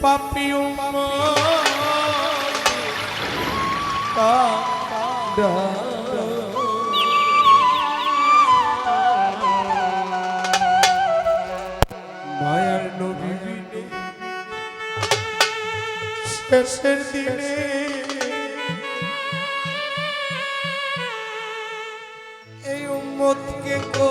পাপিও মায়ার নবী শেষের দিনে এই উম্মতকে কো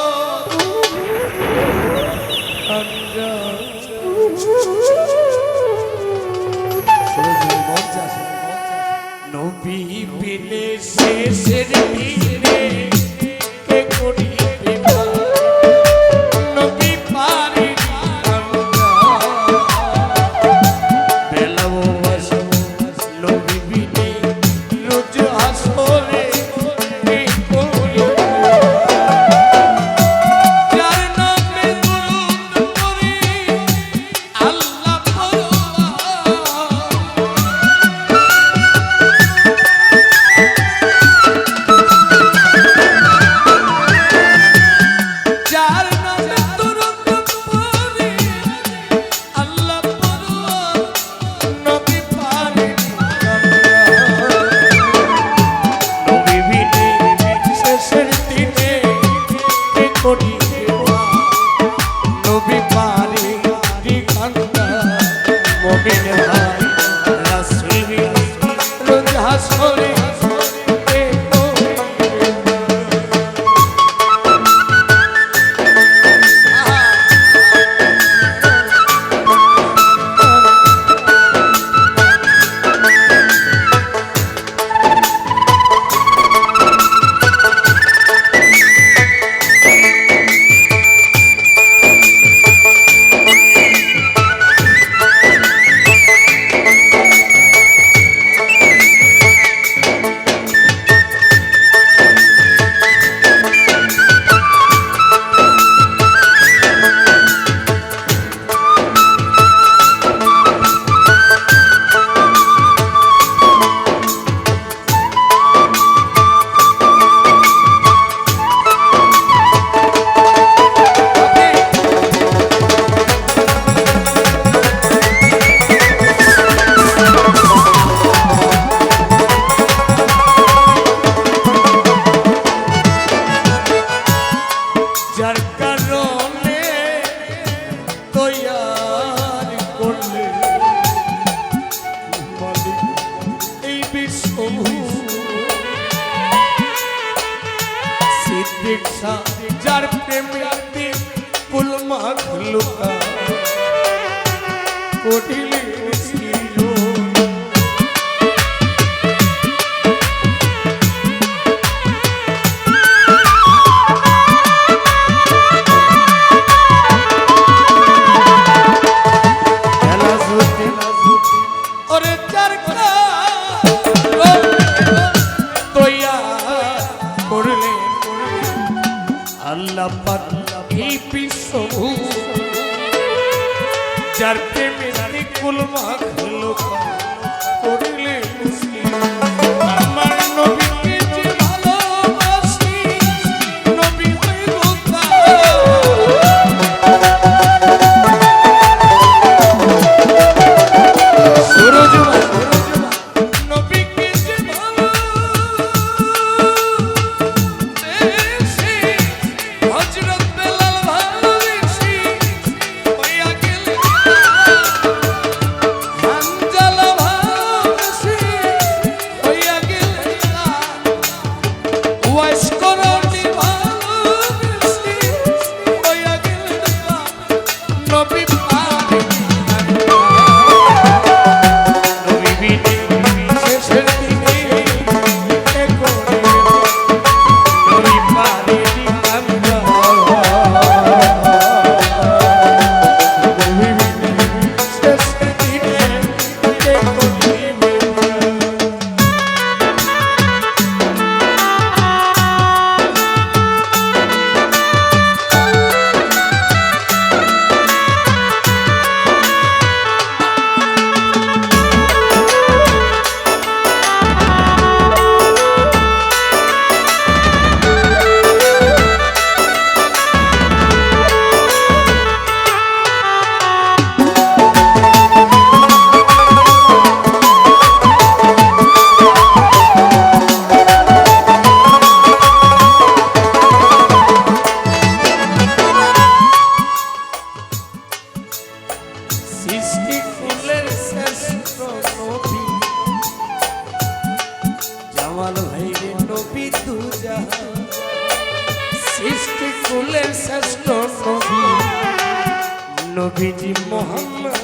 নবী পেলে শেষের দিনে তৈয়ার করলে? এই বিশ্ব সিদ্দিক যার প্রেমে কুল মাখলুকা কঠিলে লাম্বান এই বিশ্বভূ যার প্রেমে কুলমা খেলো সৃষ্টি ফুলের শ্রেষ্ঠ নবী জামাল ভাই রে নবী তু সৃষ্টি ফুলের শ্রেষ্ঠ নবী নবীজি মোহাম্মদ